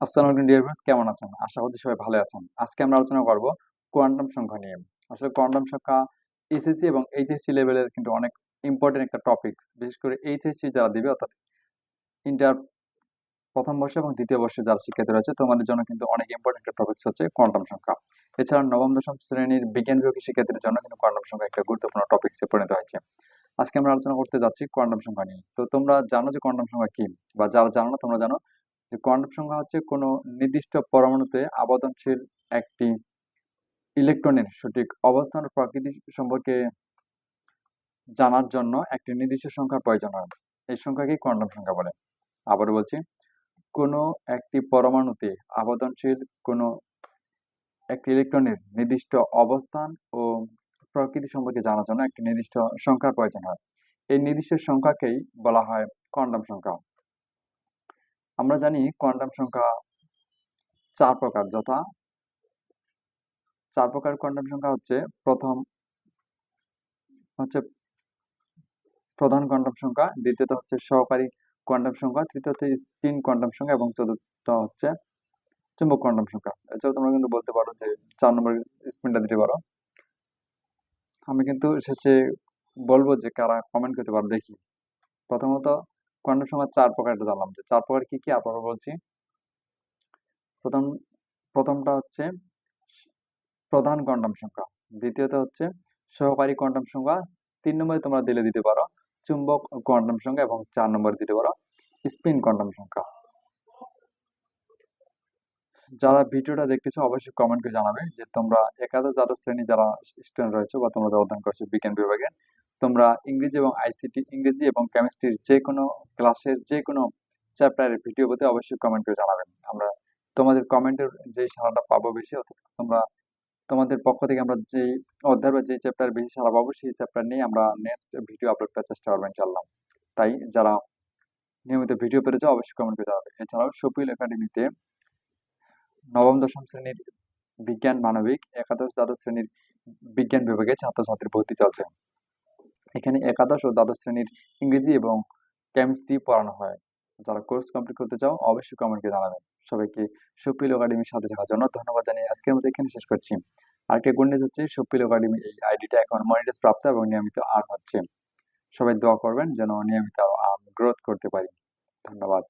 আসসালামু আলাইকুম dear friends কেমন আছেন? আশা করছি সবাই ভালো আছেন। আজকে আমরা আলোচনা করব কোয়ান্টাম সংখ্যা নিয়ে। আসলে কোয়ান্টাম সংখ্যা এসএসসি এবং এইচএসসি লেভেলের কিন্তু অনেক ইম্পর্টেন্ট একটা বিশেষ করে এইচএসসি যারা দিবে, অর্থাৎ ইন্টার প্রথম বর্ষ এবং দ্বিতীয় বর্ষে যারা শিক্ষার্থী রয়েছে, তোমাদের জন্য কিন্তু অনেক ইম্পর্টেন্ট একটা টপিকস হচ্ছে কোয়ান্টাম সংখ্যা। এছাড়া নবম, দশম শ্রেণির বিজ্ঞান বিভাগের শিক্ষার্থীদের জন্য কিন্তু কোয়ান্টাম সংখ্যা একটা গুরুত্বপূর্ণ টপিকসে পরিণত হয়েছে। আজকে আমরা আলোচনা করতে যাচ্ছি কোয়ান্টাম সংখ্যা নিয়ে। তো তোমরা জানো যে কোয়ান্টাম সংখ্যা কি? বা যারা জানো না তোমরা জানো কোয়ান্টাম সংখ্যা হচ্ছে কোনো নির্দিষ্ট পরমাণুতে আবদনশীল একটি ইলেকট্রনের সঠিক অবস্থান ও প্রকৃতি সম্পর্কে জানার জন্য একটি নির্দিষ্ট সংখ্যার প্রয়োজন হয়। এই সংখ্যাকে কোয়ান্টাম সংখ্যা বলে। আবার বলছি, কোনো একটি পরমাণুতে আবদনশীল কোনো একটি ইলেকট্রনের নির্দিষ্ট অবস্থান ও প্রকৃতি সম্পর্কে জানার জন্য একটি নির্দিষ্ট সংখ্যার প্রয়োজন হয়। এই নির্দিষ্ট সংখ্যাকেই বলা হয় কোয়ান্টাম সংখ্যা। আমরা জানি কোয়ান্টাম সংখ্যা চার প্রকার, যথা চার প্রকার কোয়ান্টাম সংখ্যা হচ্ছে প্রথম হচ্ছে প্রধান কোয়ান্টাম সংখ্যা, দ্বিতীয়ত হচ্ছে সহকারী কোয়ান্টাম সংখ্যা তৃতীয় হচ্ছে স্পিন কোয়ান্টাম সংখ্যা এবং চতুর্থ হচ্ছে চুম্বক কোয়ান্টাম সংখ্যা। এছাড়াও তোমরা কিন্তু বলতে পারো যে চার নম্বর স্পিনটা দিতে পারো। আমি কিন্তু শেষে বলব যে কারা কমেন্ট করতে পারো দেখি। প্রথমত কোয়ান্টাম সংখ্যা চার প্রকারটা জানলাম। যে চার প্রকার কি কি আপনারা বলছি? প্রথম, প্রথমটা হচ্ছে প্রধান কোয়ান্টাম সংখ্যা। দ্বিতীয়ত হচ্ছে সহকারী কোয়ান্টাম সংখ্যা। তিন নম্বরে তোমরা দিলে দিতে পারো চুম্বক কোয়ান্টাম সংখ্যা এবং চার নম্বরে দিতে পারো স্পিন কোয়ান্টাম সংখ্যা। যারা ভিডিওটা দেখতেছো অবশ্যই কমেন্ট করে জানাবে যে তোমরা একাদশ দ্বাদশ শ্রেণি যারা স্টুডেন্ট রয়েছে বা তোমরা যারা অধ্যয়ন করছ বিজ্ঞান বিভাগে তোমরা ইংরেজি এবং আইসিটি ইংরেজি এবং কেমিস্ট্রির যে কোনো ক্লাসের যে কোনো চ্যাপ্টারের ভিডিও পেতে অবশ্যই কমেন্ট করে জানাবেন। আমরা তোমাদের কমেন্টের যে সারাটা পাবো বেশি, অর্থাৎ তোমরা, তোমাদের পক্ষ থেকে আমরা যে অধ্যায় বা যে চ্যাপ্টার বেশি সারা পাবো, সেই চ্যাপ্টার নিয়ে আমরা নেক্সট ভিডিও আপলোড করার চেষ্টা করবেন ইনশাল্লাহ তাই যারা নিয়মিত ভিডিও পেরেছে অবশ্যই কমেন্ট করে জানাবে। এছাড়াও সপিল একাডেমিতে নবম, দশম শ্রেণির বিজ্ঞান, মানবিক, একাদশ, দ্বাদশ শ্রেণির বিজ্ঞান বিভাগে ছাত্রছাত্রীর ভর্তি চলছে। এখানে একাদশ ও দ্বাদশ শ্রেণির ইংরেজি এবং কেমিস্ট্রি পড়ানো হয়। যারা কোর্স কমপ্লিট করতে চাও, অবশ্যই কমেন্টকে জানাবেন। সবাইকে সুপ্রিল একাডেমির সাথে থাকার জন্য ধন্যবাদ জানিয়ে আজকের মতো এখানে শেষ করছি। আরেকটা গুড নিউজ হচ্ছে, সুপ্রিল একাডেমি এই আইডিটা এখন মনিটাইজ প্রাপ্ত এবং নিয়মিত আর হচ্ছে। সবাই দোয়া করবেন যেন নিয়মিত গ্রোথ করতে পারি। ধন্যবাদ।